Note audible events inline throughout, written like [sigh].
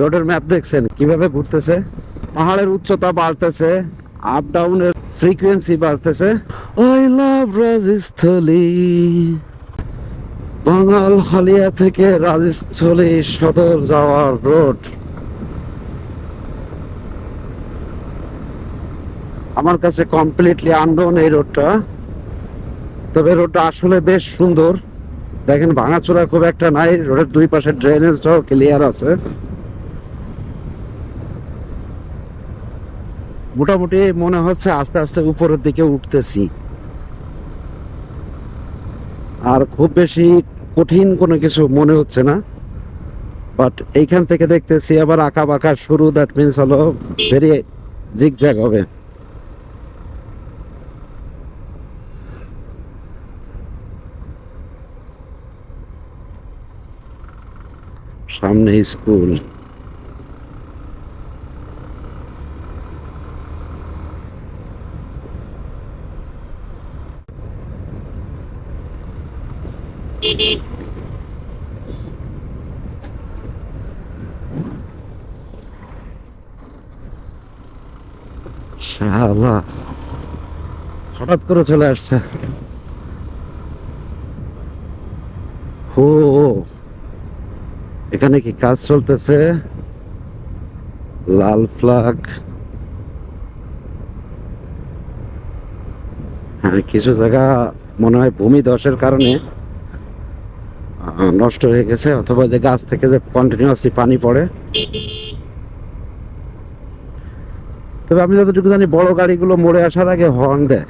রোডের ম্যাপ দেখছেন? কীভাবে ঘুরতেছে? পাহাড়ের উচ্চতা বাড়তেছে আপ ডাউনের ফ্রিকোয়েন্সি বাড়তেছে। I love Rajasthali. বাঙাল হালিয়া থেকে রাজস্থলী সদর যাওয়ার রোড আমার কাছে কমপ্লিটলি আননোন এই রোডটা তবে রোডটা আসলে বেশ সুন্দর। দেখেন ভাঙাচোরা খুব একটা নাই রোডের দুই পাশে ড্রেনেজটাও ক্লিয়ার আছে। মোটামুটি মনে হচ্ছে আস্তে আস্তে উপরের দিকে উঠতেছি। আর খুব বেশি কঠিন কোনো কিছু মনে হচ্ছে না। বাট এইখান থেকে দেখতেছি আবার আঁকা বাঁকা শুরু দ্যাট মিনস হলো ভেরি জিগজ্যাগ হবে। সামনে স্কুল শালা, হঠাৎ করে চলে আসছে। ও, এখানে কি কাজ চলতেছে? লাল ফ্লাগ। হ্যাঁ কিছু জায়গা মনে হয় ভূমি ধসের কারণে নষ্ট হয়ে গেছে, অথবা যে গাছ থেকে যে কন্টিনিউয়াসলি পানি পড়ে। তবে আমি যতটুকু জানি, বড় গাড়িগুলো মরে আসার আগে হর্ন দেয়।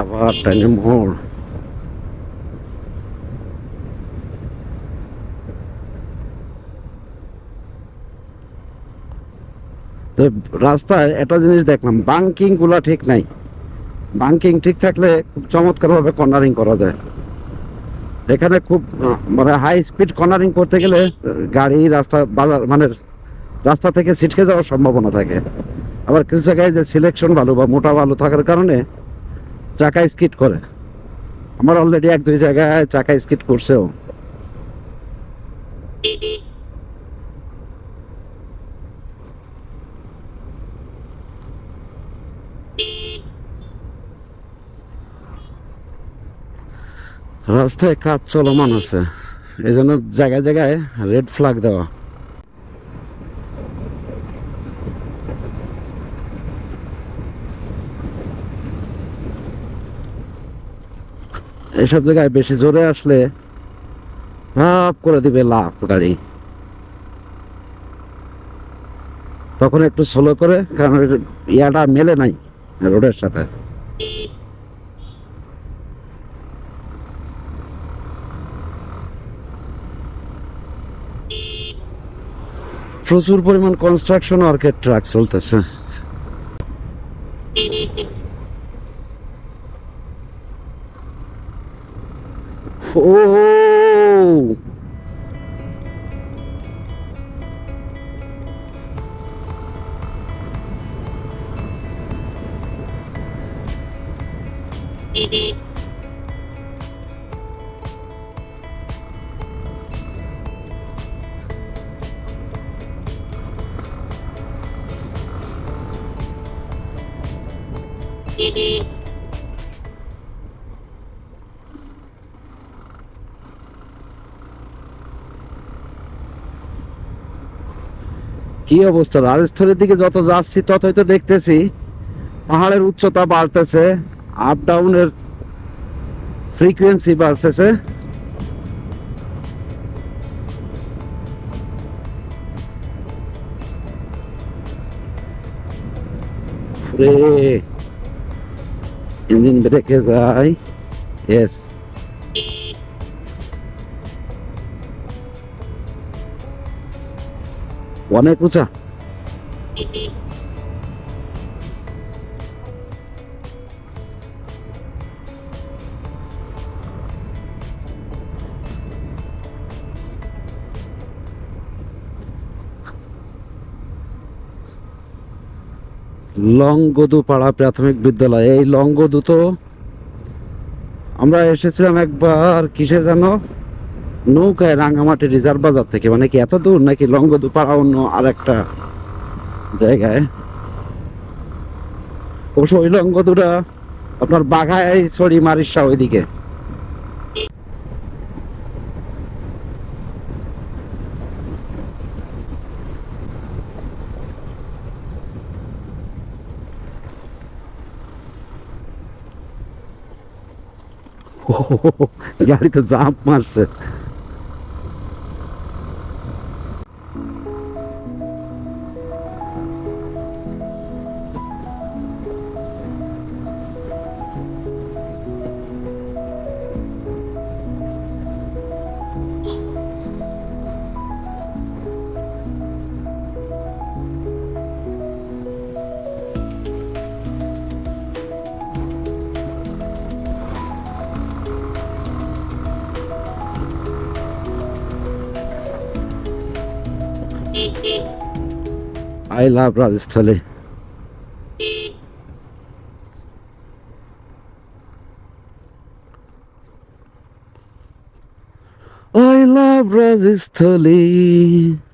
আবার টাইনে মোড় তো রাস্তায় একটা জিনিস দেখলাম বাঙ্কিংগুলা ঠিক নাই। বাঙ্কিং ঠিক থাকলে খুব চমৎকার ভাবে কর্নারিং করা যায়। এখানে খুব মানে হাই স্পিড কর্নারিং করতে গেলে গাড়ি রাস্তা, বাজার মানে রাস্তা থেকে ছিটকে যাওয়ার সম্ভাবনা থাকে। আবার কিছু জায়গায় যে সিলেকশন ভালো বা মোটা ভালো থাকার কারণে চাকা স্কিট করে। আমার অলরেডি এক, দুই জায়গায় চাকা স্কিট করছেও। রাস্তায় কাজ চলমান আছে। এই জন্য জায়গায় জায়গায় রেড ফ্ল্যাগ দেওয়া। এইসব জায়গায় বেশি জোরে আসলে ভাব করে দিবে লাভ গাড়ি। তখন একটু স্লো করে, কারণ ইয়াটা মেলে নাই রোডের সাথে। প্রচুর পরিমাণ কনস্ট্রাকশন ওয়ার্কের ট্রাক চলতেছে। ও কি অবস্থা? রাজস্থলের দিকে যত যাচ্ছি, ততই তো দেখতেছি পাহাড়ের উচ্চতা বাড়তেছে আপ ডাউনের ফ্রিকোয়েন্সি বাড়তেছে। ইঞ্জিন ব্রেকে যায়। ইয়েস অনেক উঁচা। লংগদু পাড়া প্রাথমিক বিদ্যালয়। এই লংগদু তো আমরা এসেছিলাম একবার কিসে জানো? নৌকায় রাঙামাটি রিজার্ভ বাজার থেকে মানে কি এত দূর নাকি লংগদু পাড়া অন্য আর একটা জায়গায়? অবশ্য ওই লংগদুটা আপনার বাঘায় ছড়ি মারিসা ওইদিকে। [laughs] গাড়ি তো জাম্প মারছে। I love Rajasthali I love Rajasthali.